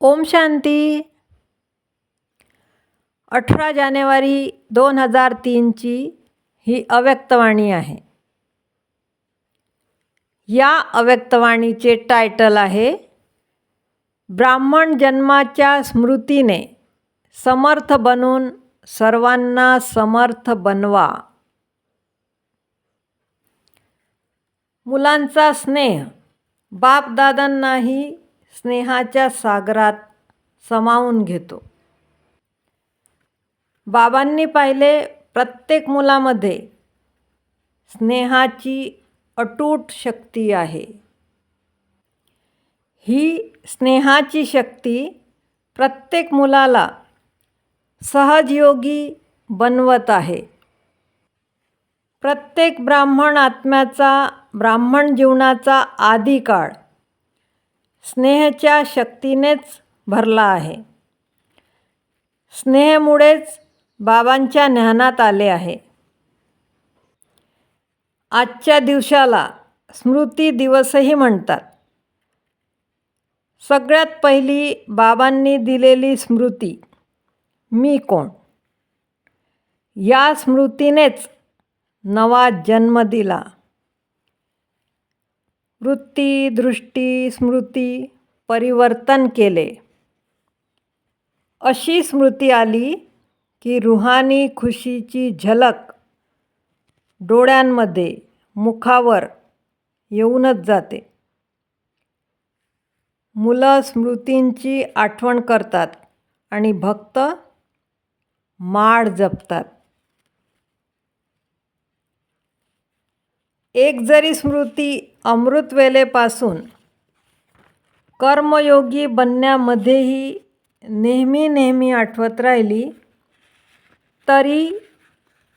ओम शांती. अठरा जानेवारी दोन हजार तीनची ही अव्यक्तवाणी आहे. या अव्यक्तवाणीचे टायटल आहे ब्राह्मण जन्माच्या स्मृतीने समर्थ बनून सर्वांना समर्थ बनवा. मुलांचा स्नेह बापदादांनाही स्नेहाच्या सागरात समावून घेतो. बाबांनी पाहिले प्रत्येक मुलामध्ये स्नेहाची अटूट शक्ती आहे. ही स्नेहाची शक्ती प्रत्येक मुलाला सहजयोगी बनवत आहे. प्रत्येक ब्राह्मण आत्म्याचा ब्राह्मण जीवनाचा आदिकाळ स्नेहाच्या शक्तीनेच भरला आहे. स्नेहमुळेच बाबांच्या ज्ञानात आले आहे. आजच्या दिवसाला स्मृती दिवसही म्हणतात. सगळ्यात पहिली बाबांनी दिलेली स्मृती मी कोण? या स्मृतीनेच नवा जन्म दिला. वृत्ती दृष्टी स्मृती परिवर्तन केले. अशी स्मृती आली की रुहानी खुशीची झलक डोळ्यांमध्ये मुखावर येऊनच जाते. मुलं स्मृतींची आठवण करतात आणि भक्त माळ जपतात. एक जरी स्मृती अमृतवेलेपासून कर्मयोगी बनण्यामध्येही नेहमी नेहमी आठवत राहिली तरी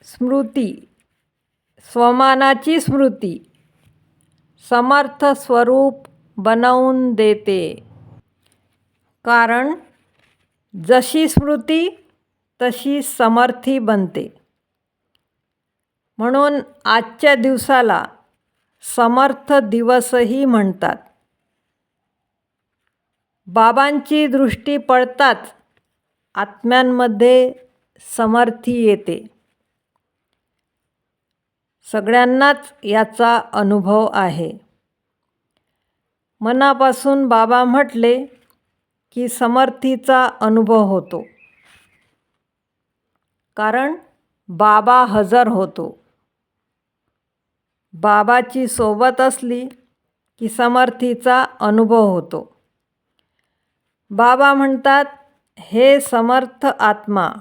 स्मृती स्वमानाची स्मृती समर्थ स्वरूप बनवून देते. कारण जशी स्मृती तशी समर्थी बनते. म्हणून आजच्या दिवसाला समर्थ दिवसही म्हणतात. बाबांची दृष्टी पडताच आत्म्यांमध्ये समर्थी येते. सगळ्यांनाच याचा अनुभव आहे. मनापासून बाबा म्हटले की समर्थीचा अनुभव होतो. कारण बाबा हजर होतो. बाबाची सोबत असली की समर्थीचा अनुभव होतो. बाबा म्हणतात हे समर्थ आत्मा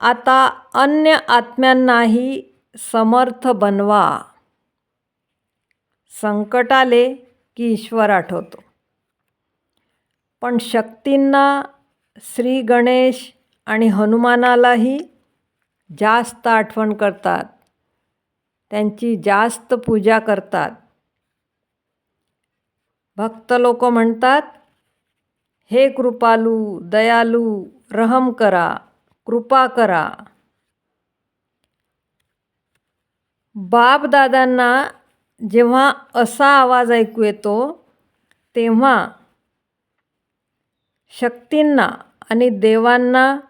आता अन्य आत्म्यांनाही समर्थ बनवा. संकट आले की ईश्वर आठवतो. पण शक्तींना श्री गणेश आणि हनुमानालाही जास्त आठवण करतात. त्यांची जास्त पूजा करतात. भक्त लोक म्हणतात हे कृपालू दयालू रहम करा कृपा करा. बापदादांना जेव्हा असा आवाज ऐकू येतो तेव्हा शक्तींना आणि देवांना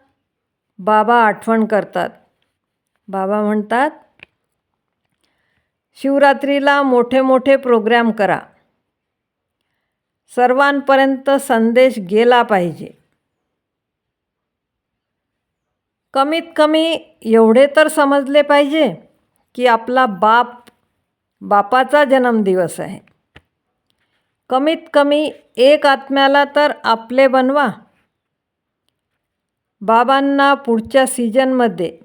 बाबा आठवण करतात. बाबा म्हणतात शिवरात्रीला मोठे मोठे प्रोग्रॅम करा. सर्वांपर्यंत संदेश गेला पाहिजे. कमीत कमी एवढे तर समजले पाहिजे की आपला बाप बापाचा जन्मदिवस आहे. कमीत कमी एक आत्म्याला तर आपले बनवा. बाबांना पुढच्या सीजनमध्ये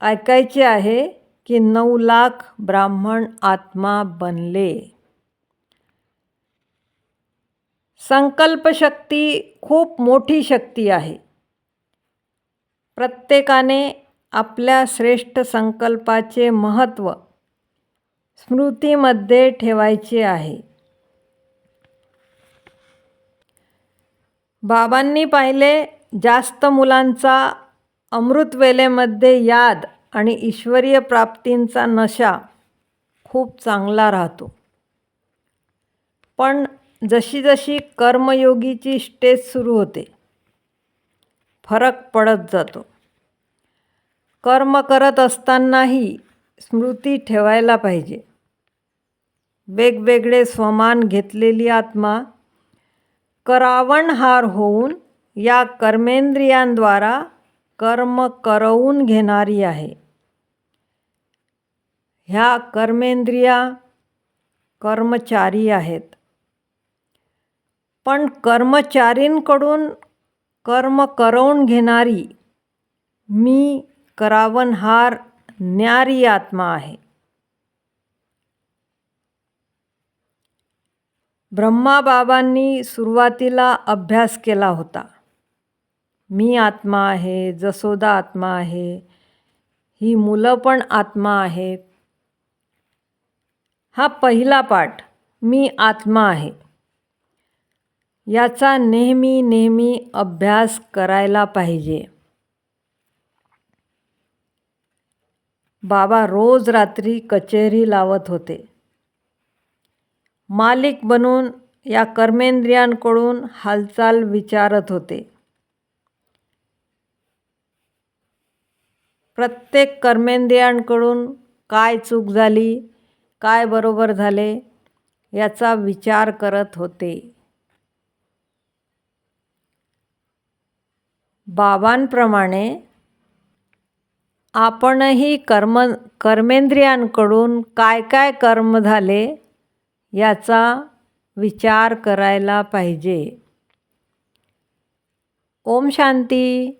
ऐकायचे आहे की नऊ लाख ब्राह्मण आत्मा बनले. संकल्पशक्ती खूप मोठी शक्ती आहे. प्रत्येकाने आपल्या श्रेष्ठ संकल्पाचे महत्त्व स्मृतीमध्ये ठेवायचे आहे. बाबांनी पाहिले जास्त मुलांचा अमृतवेलेमध्ये याद आणि ईश्वरीय प्राप्तींचा नशा खूप चांगला राहतो. पण जशी जशी कर्मयोगीची स्टेज सुरू होते फरक पडत जातो. कर्म करत असतानाही स्मृती ठेवायला पाहिजे. वेगवेगळे स्वमान घेतलेली आत्मा करावणहार होऊन या कर्मेंद्रियांद्वारा कर्म करवून घेणारी आहे. ह्या कर्मेंद्रिया कर्मचारी आहेत. पण कर्मचारींकडून कर्म करवून घेणारी मी करावनहार न्यारी आत्मा आहे. ब्रह्माबाबांनी सुरुवातीला अभ्यास केला होता. मी आत्मा आहे जसोदा आत्मा आहे ही मुलं पण आत्मा आहेत. हा पहिला पाठ मी आत्मा आहे. याचा नेहमी नेहमी अभ्यास करायला पाहिजे. बाबा रोज रात्री कचेरी लावत होते. मालिक बनून या कर्मेंद्रियांकडून हालचाल विचारत होते. प्रत्येक कर्मेंद्रियांकडून काय चूक झाली काय बरोबर झाले याचा विचार करत होते. बाबांप्रमाणे आपणही कर्म कर्मेंद्रियांकडून काय काय कर्म झाले याचा विचार करायला पाहिजे. ओम शांती.